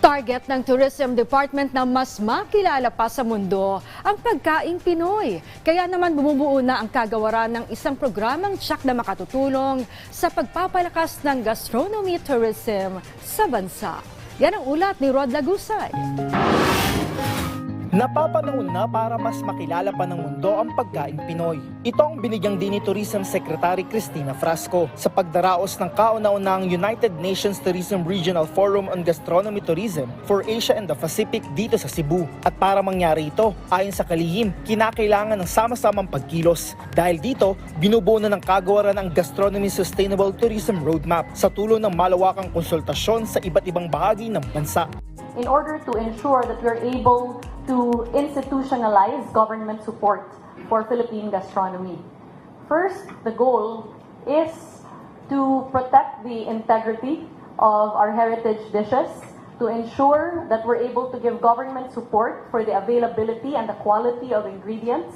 Target ng Tourism Department na mas makilala pa sa mundo ang pagkaing Pinoy. Kaya naman bumubuo na ang kagawaran ng isang programang tsak na makatutulong sa pagpapalakas ng gastronomy tourism sa bansa. Yan ang ulat ni Rod Lagusay. Napapanahon na para mas makilala pa ng mundo ang pagkain Pinoy. Ito ang binigyang din ni Tourism Secretary Cristina Frasco sa pagdaraos ng kauna-unahang United Nations Tourism Regional Forum on Gastronomy Tourism for Asia and the Pacific dito sa Cebu. At para mangyari ito, ayon sa kalihim, kinakailangan ng sama-samang pagkilos. Dahil dito, binubuo na ng kagawaran ang Gastronomy Sustainable Tourism Roadmap sa tulong ng malawakang konsultasyon sa iba't ibang bahagi ng bansa. in order to ensure that we're able to institutionalize government support for Philippine gastronomy. First, the goal is to protect the integrity of our heritage dishes, to ensure that we're able to give government support for the availability and the quality of ingredients,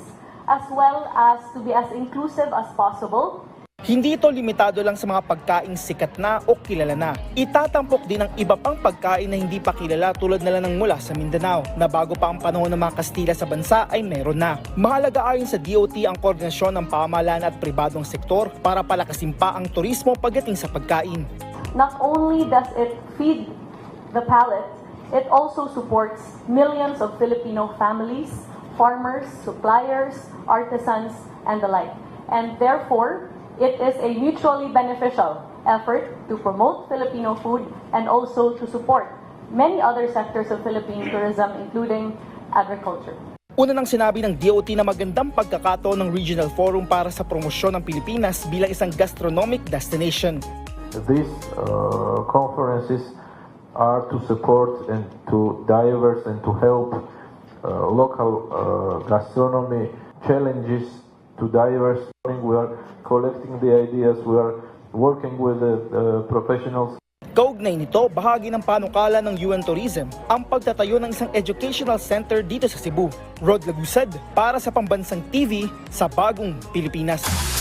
as well as to be as inclusive as possible Hindi ito limitado lang sa mga pagkaing sikat na o kilala na. Itatampok din ang iba pang pagkain na hindi pa kilala tulad na lang ng mula sa Mindanao na bago pa ang panahon ng mga Kastila sa bansa ay meron na. Mahalaga ayon sa DOT ang koordinasyon ng pamahalaan at pribadong sektor para palakasin pa ang turismo pagdating sa pagkain. not only does it feed the palate, it also supports millions of Filipino families, farmers, suppliers, artisans, and the like. And therefore, it is a mutually beneficial effort to promote Filipino food and also to support many other sectors of Philippine tourism, including agriculture. Una nang sinabi ng DOT na magandang pagkakataon ng Regional Forum para sa promosyon ng Pilipinas bilang isang gastronomic destination. These uh, conferences are to support and to diverse and to help uh, local uh, gastronomy challenges to diverse. We are collecting the ideas. We are working with the uh, professionals Kaugnay nito, bahagi ng panukala ng UN Tourism ang pagtatayo ng isang educational center dito sa Cebu. Rod Lagusad para sa Pambansang TV sa Bagong Pilipinas.